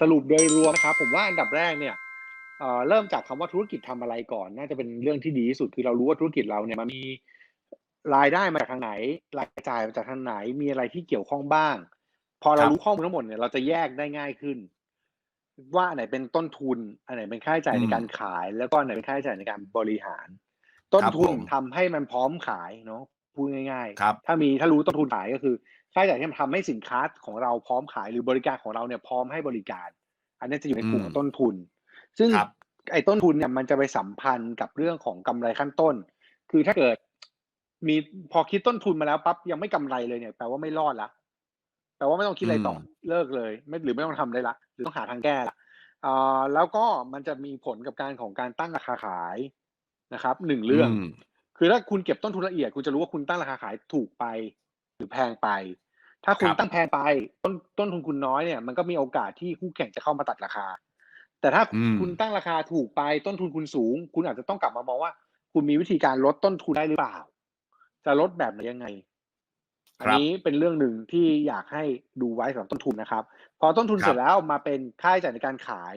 สรุปโดยรวมนะครับผมว่าอันดับแรกเนี่ยเอ่อเริ่มจากคำว่าธุรกิจทำอะไรก่อน น่าจะเป็นเรื่องที่ดีที่สุดคือเรารู้ว่าธุรกิจเราเนี่ยมันมีรายได้มาจากทางไหนรายจ่ายมาจากทางไหนมีอะไรที่เกี่ยวข้องบ้าง พอเราครับรู้ข้อมูลทั้งหมดเนี่ยเราจะแยกได้ง่ายขึ้น ว่าอันไหนเป็นต้นทุน อันไหนเป็นค่าใช้จ่ายในการขาย แล้วก็อันไหนเป็นค่าใช้จ่ายในการบริหาร ต้นครับทุนผมทำให้มันพร้อมขายเนาะพูดง่ายครับๆถ้ามีถ้ารู้ต้นทุนขายก็คือ ค่าใช้จ่ายที่มันทำให้สินค้าของเราพร้อมขายหรือบริการของเราเนี่ยพร้อมให้บริการ อันนี้จะอยู่ในกลุ่มอืมของต้นทุน ซึ่งครับไอ้ต้นทุนเนี่ยมันจะไปสัมพันธ์กับเรื่องของกำไรขั้นต้น คือถ้าเกิด มีพอคิดต้นทุนมาแล้วปั๊บยังไม่กำไรเลยเนี่ยแปลว่าไม่รอดละแปลว่าไม่ต้องคิดอะไรต่ออมเลิกเลย ไม่หรือไม่ต้องทำได้ละหรือต้องหาทางแก้ละอ่าแล้วก็มันจะมีผลกับการของการตั้งราคาขายนะครับหนึ่งเรื่องมคือถ้าคุณเก็บต้นทุนละเอียด คุณจะรู้ว่าคุณตั้งราคาขายถูกไป หรือแพงไป ถ้าคุณครับตั้งแพงไปต้นต้นทุนคุณน้อยเนี่ยมันก็มีโอกาสที่คู่แข่งจะเข้ามาตัดราคา แต่ถ้าอืมคุณตั้งราคาถูกไปต้นทุนคุณสูง คุณอาจจะต้องกลับมามองว่า คุณมีวิธีการลดต้นทุนได้หรือเปล่า จะลดแบบไหนยังไง อันนี้เป็นเรื่องหนึ่งที่อยากให้ดูไว้สำหรับต้นทุนนะครับ พอต้นทุนครับเสร็จแล้วมาเป็นค่าใช้จ่ายในการขาย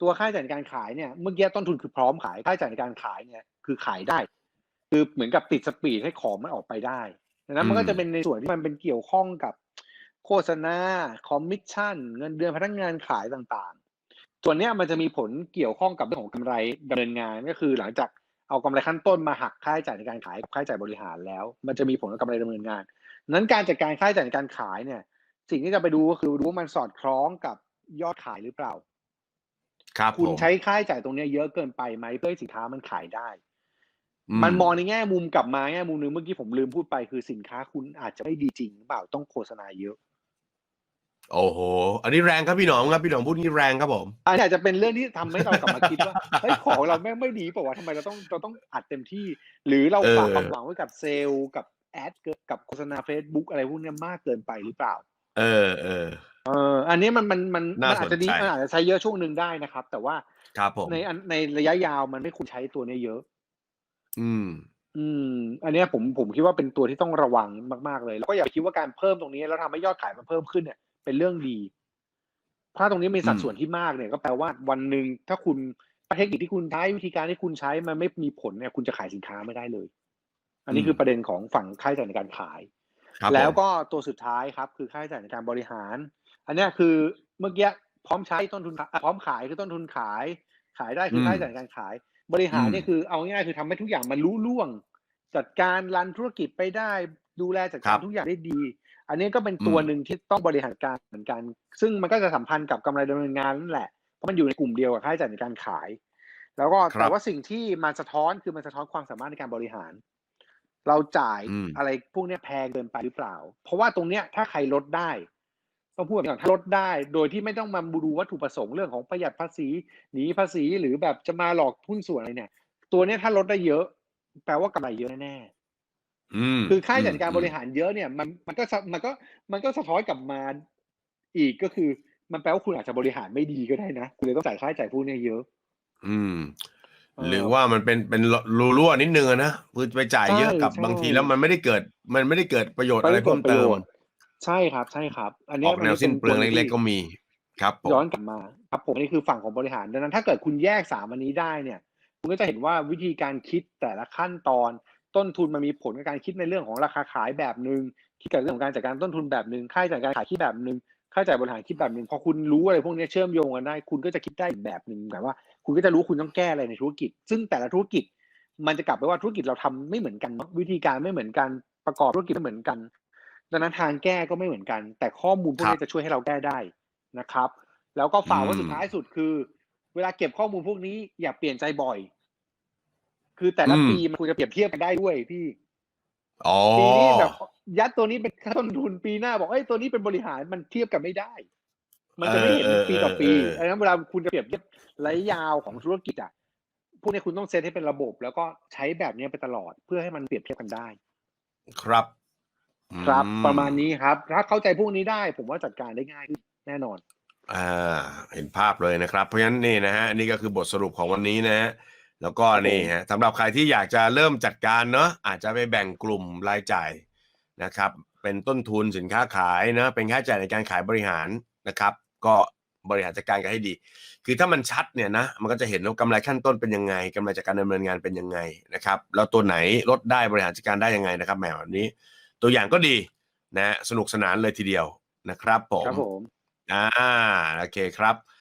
ตัวค่าใช้จ่ายในการขายเนี่ยเมื่อกี้ต้นทุนคือพร้อมขายค่าใช้จ่ายในการขายเนี่ยคือขายได้ คือเหมือนกับติดสปีดให้ของมันออกไปได้ดังนั้นมันก็จะเป็นในส่วนที่มันเป็นเกี่ยวข้องกับ โฆษณา คอมมิชชั่น เงินเดือนพนักงานขายต่างๆ ส่วนเนี้ยมันจะมีผลเกี่ยวข้องกับเรื่องของกำไรดำเนินงานก็คือหลังจากเอากำไรขั้นต้นมาหักค่าใช้จ่ายในการขายกับค่าใช้จ่ายบริหารแล้ว มันจะมีผลกับกำไรดำเนินงาน นั้นการจัดการค่าใช้จ่ายในการขายเนี่ย สิ่งที่จะไปดูก็คือดูว่ามันสอดคล้องกับยอดขายหรือเปล่า ครับคุณผมใช้ค่าใช้จ่ายตรงเนี้ยเยอะเกินไปไหมเพื่อให้สินค้ามันขายได้อืมันมองในแง่มุมกลับมาแง่มุมหนึ่งเมื่อกี้ผมลืมพูดไปคือสินค้าคุณอาจจะไม่ดีจริงหรือเปล่าต้องโฆษณาเยอะ โอ้โห อันนี้แรงครับพี่หนอมครับพี่หนอมพูดนี่แรงครับผม อันนี้อาจจะเป็นเรื่องที่ทำให้เรากลับมาคิดว่าเฮ้ยของเราแม่งไม่ดีเปล่าวะทำไมเราต้องเราต้องอัดเต็มที่ หรือเราเออฝากความหวังไว้กับเซลล์กับแอดกับโฆษณา Facebook อะไรพวกเนี้ยมากเกินไปหรือเปล่า เออเออเอออันนี้มันมันมันน่ามันอาจจะดีสนใจมันอาจจะใช้เยอะช่วงหนึ่งได้นะครับ แต่ว่าครับผมในอันในระยะยาวมันไม่ควรใช้ตัวเนี้ยเยอะ อืม อืม อันเนี้ยผมผมคิดว่าเป็นตัวที่ต้องระวังมากๆเลย แล้วก็อย่าไปคิดว่าการเพิ่มตรงนี้แล้วทำให้ยอดขายมันเพิ่มขึ้นเนี่ย เป็นเรื่องดี ถ้าตรงนี้มีสัดอืมส่วนที่มากเนี่ย ก็แปลว่าวันหนึ่งถ้าคุณเทคนิคที่คุณใช้วิธีการที่คุณใช้มันไม่มีผลเนี่ย คุณจะขายสินค้าไม่ได้เลย อันนี้คือประเด็นของฝั่งค่าใช้จ่ายในการขายครับแล้วผมก็ตัวสุดท้ายครับ คือค่าใช้จ่ายในการบริหาร อันเนี้ยคือเมื่อกี้พร้อมใช้ต้นทุนอะพร้อมขายคือต้นทุนขาย ขายได้คือค่าใช้จ่ายในการขาย บริหารเนี่ยคือเอาง่ายๆคือทำให้ทุกอย่างมันรู้ล่วง จัดการรันธุรกิจไปได้ ดูแลจัดการทุกอย่างได้ดี อันนี้ก็เป็นตัวหนึ่งที่ต้องบริหารการเหมือนกัน ซึ่งมันก็จะสัมพันธ์กับกำไรดำเนินงานนั่นแหละ เพราะมันอยู่ในกลุ่มเดียวกับค่าใช้จ่ายในการขาย แล้วก็ครับแต่ว่าสิ่งที่มันสะท้อนคือมันสะท้อนความสามารถในการบริหาร เราจ่ายอืมอะไรพวกเนี้ยแพงเกินไปหรือเปล่า เพราะว่าตรงเนี้ยถ้าใครลดได้ต้องพูดแบบนี้ก่อนถ้าลดได้ โดยที่ไม่ต้องมาดูวัตถุประสงค์เรื่องของประหยัดภาษีหนีภาษีหรือแบบจะมาหลอกหุ้นส่วนอะไรเนี่ย ตัวเนี้ยถ้าลดได้เยอะ แปลว่ากำไรเยอะแน่อืมๆ คือค่าใช้จ่ายในการอืมบริหารเยอะเนี่ย มันมันก็สะมันก็มันก็สะท้อนกลับมาอีกก็คือ มันแปลว่าคุณอาจจะบริหารไม่ดีก็ได้นะคุณเลยต้องจ่ายค่าใช้จ่ายพวกเนี้ยเยอะ อืมเออหรือว่ามันเป็นเป็นรูรั่วนิดนึงอะนะคือไปจ่ายเยอะใช่กับใช่บางทีแล้วมันไม่ได้เกิด มันไม่ได้เกิดประโยชน์อะไรไม่ได้เพิ่มเกิดประเติโยมชน์ใช่ครับ ใช่ครับ อันอเนี้อยกแนวสิ้นเปลืองเล็กๆก็มีครับผมย้อนกลับมา ครับผมอันนี่คือฝั่งของบริหารดังนั้นถ้าเกิดคุณแยกสามอันนี้ได้เนี่ย คุณก็จะเห็นว่าวิธีการคิดแต่ละขั้นตอน ต้นทุนมันมีผลกับการคิดในเรื่องของราคาขายแบบหนึ่งคิดกับเรื่องของการจัดการต้นทุนแบบหนึ่งค่าใช้จ่ายการขายคิดแบบหนึ่งค่าใช้จ่ายบริหารคิดแบบหนึ่งพอคุณรู้อะไรพวกนี้เชื่อมโยงกันได้ คุณก็จะคิดได้อีกแบบหนึ่งแบบว่า คุณก็จะรู้คุณต้องแก้อะไรในธุรกิจ ซึ่งแต่ละธุรกิจ มันจะกลับไปว่าธุรกิจเราทำไม่เหมือนกันวิธีการไม่เหมือนกันประกอบธุรกิจไม่เหมือนกัน ดังนั้นทางแก้ก็ไม่เหมือนกัน แต่ข้อมูลพวกนี้จะช่วยให้เราแก้ได้นะครับ แล้วก็ฝากว่าสุดท้ายสุดคือ เวลาเก็บข้อมูลพวกนี้อย่าเปลี่ยนใจบ่อย คือแต่ละปีมันควรจะเปรียบเทียบกันได้ด้วยพี่อ๋อปีนี้แบบยัดตัวนี้เป็นค่าต้นทุนปีหน้าบอกเอ้ยตัวนี้เป็นบริหารมันเทียบกันไม่ได้ มันจะไม่เห็นเป็นปีต่อปีเออเออเออดังนั้นเวลาคุณจะเปรียบเทียบระยะยาวของธุรกิจอะพวกนี้คุณต้องเซตให้เป็นระบบ แล้วก็ใช้แบบนี้ไปตลอดเพื่อให้มันเปรียบเทียบกันได้ ครับ ครับอืประมาณนี้ครับ ถ้าเข้าใจพวกนี้ได้ ผมว่าจัดการได้ง่ายขึ้นแน่นอน อ่า เห็นภาพเลยนะครับ เพราะฉะนั้นนี่นะฮะนี่ก็คือบทสรุปของวันนี้นะฮะ แล้วก็ครับผมนี่ฮะสำหรับใครที่อยากจะเริ่มจัดการเนาะอาจจะไปแบ่งกลุ่มรายจ่ายนะครับ เป็นต้นทุนสินค้าขายเนาะเป็นค่าใช้จ่ายในการขายบริหารนะครับ ก็บริหารจัดการกันให้ดี คือถ้ามันชัดเนี่ยนะมันก็จะเห็นว่ากำไรขั้นต้นเป็นยังไงกำไรจากการดำเนินงานเป็นยังไงนะครับแล้วตัวไหนลดได้บริหารจัดการได้ยังไงนะครับแหมแบบนี้ ตัวอย่างก็ดีนะสนุกสนานเลยทีเดียวนะครับผมครับผมอ่าโอเคครับ